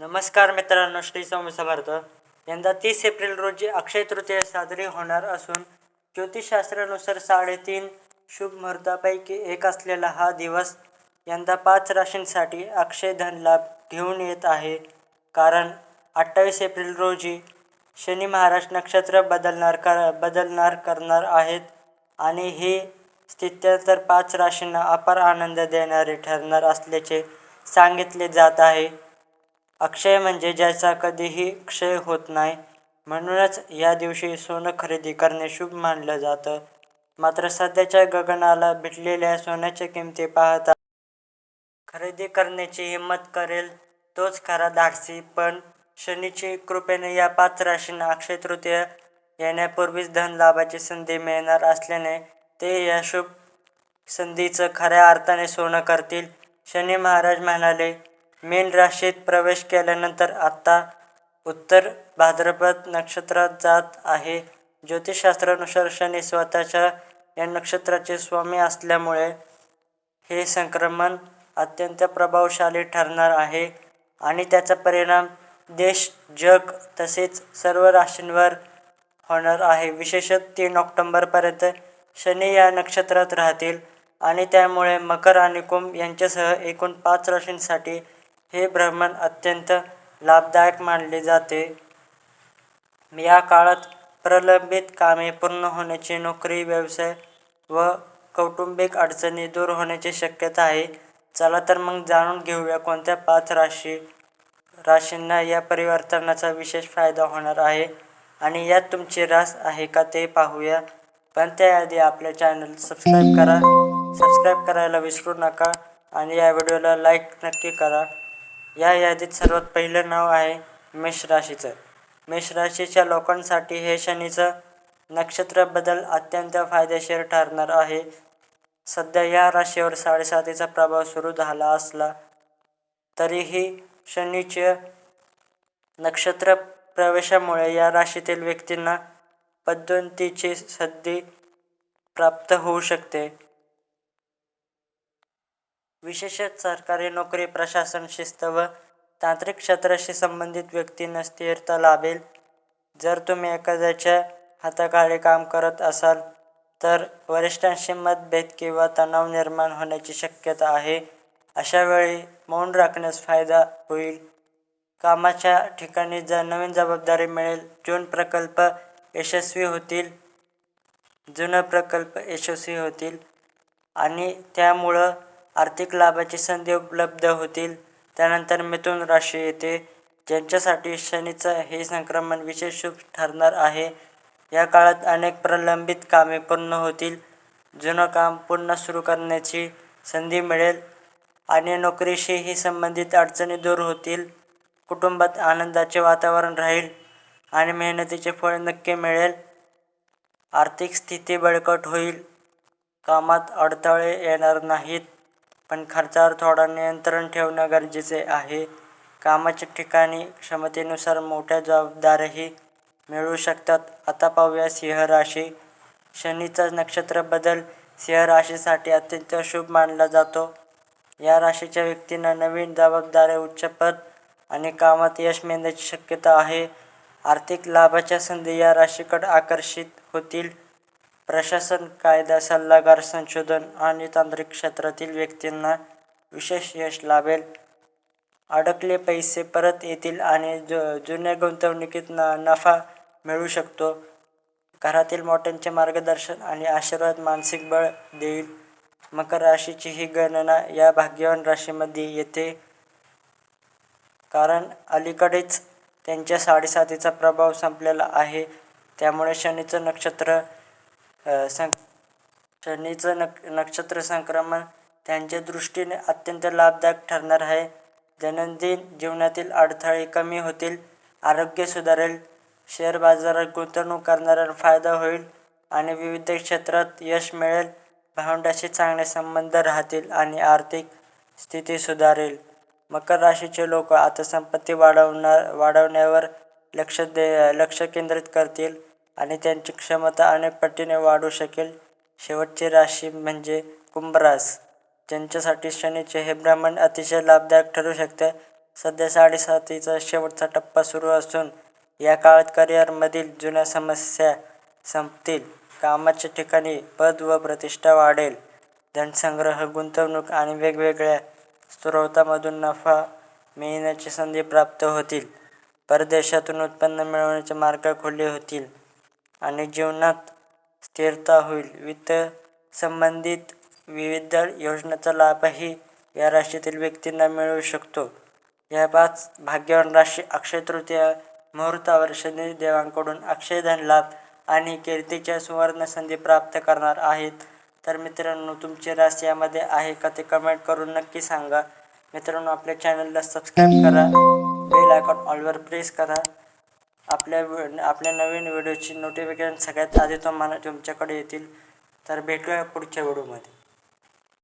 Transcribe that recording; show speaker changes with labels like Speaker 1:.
Speaker 1: नमस्कार मित्रांनो श्री स्वामी समर्थ. यंदा तीस एप्रिल रोजी अक्षय तृतीया साजरी होणार असून ज्योतिषशास्त्रानुसार साडेतीन शुभ मुहूर्तापैकी एक असलेला हा दिवस यंदा पाच राशींसाठी अक्षय धन लाभ घेऊन येत आहे. कारण अठ्ठावीस एप्रिल रोजी शनी महाराज नक्षत्र बदलणार कर बदलणार करणार आहेत आणि ही स्थित्यंतर पाच राशींना अपार आनंद देणारे ठरणार असल्याचे सांगितले जात आहे. अक्षय म्हणजे ज्याचा कधीही क्षय होत नाही. म्हणूनच या दिवशी सोनं खरेदी करणे शुभ मानलं जातं. मात्र सध्याच्या गगनाला भिडलेल्या सोन्याच्या किमती पाहता खरेदी करण्याची हिंमत करेल तोच खरा धाडसी पण शनीची कृपेने या पाच राशींना अक्षय तृतीय येण्यापूर्वीच धन लाभाची संधी मिळणार असल्याने ते या शुभ संधीचं खऱ्या अर्थाने सोनं करतील. शनी महाराज म्हणाले मीन राशीत प्रवेश केल्यानंतर आता उत्तर भाद्रपद नक्षत्रात जात आहे. ज्योतिषशास्त्रानुसार शनी स्वतःच्या या नक्षत्राचे स्वामी असल्यामुळे हे संक्रमण अत्यंत प्रभावशाली ठरणार आहे आणि त्याचा परिणाम देश जग तसेच सर्व राशींवर होणार आहे. विशेषत तीन ऑक्टोंबरपर्यंत शनी या नक्षत्रात राहतील आणि त्यामुळे मकर आणि कुंभ यांच्यासह एकूण पाच राशींसाठी हे भ्रमण अत्यंत लाभदायक मानले जाते. या काळात प्रलंबित कामे पूर्ण होण्याची नोकरी व्यवसाय व कौटुंबिक अडचणी दूर होण्याची शक्यता आहे. चला तर मग जाणून घेऊया कोणत्या पाच राशी राशींना या परिवर्तनाचा विशेष फायदा होणार आहे आणि यात तुमची रास आहे का ते पाहूया. पण त्याआधी आपल्या चॅनल सबस्क्राईब करा. सबस्क्राईब करायला विसरू नका आणि या व्हिडिओला लाईक नक्की करा. या यादीत सर्वात पहिलं नाव आहे मेष राशीचं. मेष राशीच्या लोकांसाठी हे शनीचं नक्षत्र बदल अत्यंत फायदेशीर ठरणार आहे. सध्या या राशीवर साडेसातीचा प्रभाव सुरू झाला असला तरीही शनीच्या नक्षत्र प्रवेशामुळे या राशीतील व्यक्तींना पदोन्नतीची संधी प्राप्त होऊ शकते. विशेषत सरकारी नोकरी प्रशासन शिस्त व तांत्रिक क्षेत्राशी संबंधित व्यक्तींना स्थिरता लाभेल. जर तुम्ही एखाद्याच्या हाताखाली काम करत असाल तर वरिष्ठांशी मतभेद किंवा तणाव निर्माण होण्याची शक्यता आहे. अशा वेळी मौन राखण्यास फायदा होईल. कामाच्या ठिकाणी जर नवीन जबाबदारी मिळेल जून प्रकल्प यशस्वी होतील. जुनं प्रकल्प यशस्वी होतील. आणि त्यामुळं आर्थिक लाभाची संधी उपलब्ध होतील. त्यानंतर मिथुन राशी येते. ज्यांच्यासाठी शनीचं हे संक्रमण विशेष शुभ ठरणार आहे. या काळात अनेक प्रलंबित कामे पूर्ण होतील. जुनं काम पुन्हा सुरू करण्याची संधी मिळेल आणि नोकरीशीही संबंधित अडचणी दूर होतील. कुटुंबात आनंदाचे वातावरण राहील आणि मेहनतीचे फळ नक्की मिळेल. आर्थिक स्थिती बळकट होईल. कामात अडथळे येणार नाहीत. पण खर्चावर थोडा नियंत्रण ठेवणं गरजेचे आहे. कामाच्या ठिकाणी क्षमतेनुसार मोठ्या जबाबदाऱ्याही मिळू शकतात. आता पाहूया सिंह राशी. शनीचा नक्षत्र बदल सिंह राशीसाठी अत्यंत शुभ मानला जातो. या राशीच्या व्यक्तींना नवीन जबाबदाऱ्या उच्च पद आणि कामात यश मिळण्याची शक्यता आहे. आर्थिक लाभाच्या संधी या राशीकडे आकर्षित होतील. प्रशासन कायदा सल्लागार संशोधन आणि तांत्रिक क्षेत्रातील व्यक्तींना विशेष यश लाभेल. अडकले पैसे परत येतील आणि जु जुन्या गुंतवणुकीत न नफा मिळू शकतो. घरातील मोठ्यांचे मार्गदर्शन आणि आशीर्वाद मानसिक बळ देईल. मकर राशीची ही गणना या भाग्यवान राशीमध्ये येते. कारण अलीकडेच त्यांच्या साडेसातीचा प्रभाव संपलेला आहे. त्यामुळे शनीचं नक्षत्र सं शनीचं नक नक्षत्र संक्रमण त्यांच्या दृष्टीने अत्यंत लाभदायक ठरणार आहे. दैनंदिन जीवनातील अडथळे कमी होतील आरोग्य सुधारेल शेअर बाजारात गुंतवणूक करणाऱ्यांना फायदा होईल आणि विविध क्षेत्रात यश मिळेल. भावंडाशी चांगले संबंध राहतील आणि आर्थिक स्थिती सुधारेल. मकर राशीचे लोक आता संपत्ती वाढवणार वाढवण्यावर लक्ष दे लक्ष केंद्रित करतील. आणि त्यांची क्षमता अनेक पटीने वाढू शकेल. शेवटची राशी म्हणजे कुंभरास. ज्यांच्यासाठी शनीचे हे भ्रमण अतिशय लाभदायक ठरू शकते. सध्या साडेसातीचा शेवटचा टप्पा सुरू असून या काळात करिअरमधील जुन्या समस्या संपतील. कामाच्या ठिकाणी पद व प्रतिष्ठा वाढेल. धनसंग्रह गुंतवणूक आणि वेगवेगळ्या स्रोतामधून नफा मिळण्याची संधी प्राप्त होतील. परदेशातून उत्पन्न मिळवण्याचे मार्ग खुले होतील. आणि जीवनात स्थिरता होईल. वित्त संबंधित विविध योजनांचा लाभही या राशीतील व्यक्तींना मिळू शकतो. या पाच भाग्यवान राशी अक्षय तृतीया मुहूर्तावर शनिदेवांकडून अक्षय धन लाभ आणि कीर्तीच्या सुवर्ण संधी प्राप्त करणार आहेत. तर मित्रांनो तुमची राशी यामध्ये आहे का ते कमेंट करून नक्की सांगा. मित्रांनो आपल्या चॅनलला सबस्क्राईब करा. बेल आयकॉन ऑलवर प्रेस करा. आपल्या आपल्या नवीन व्हिडिओची नोटिफिकेशन सगळ्यात आधी तुम्हाला तुमच्याकडे येतील. तर भेटूया पुढच्या व्हिडिओमध्ये.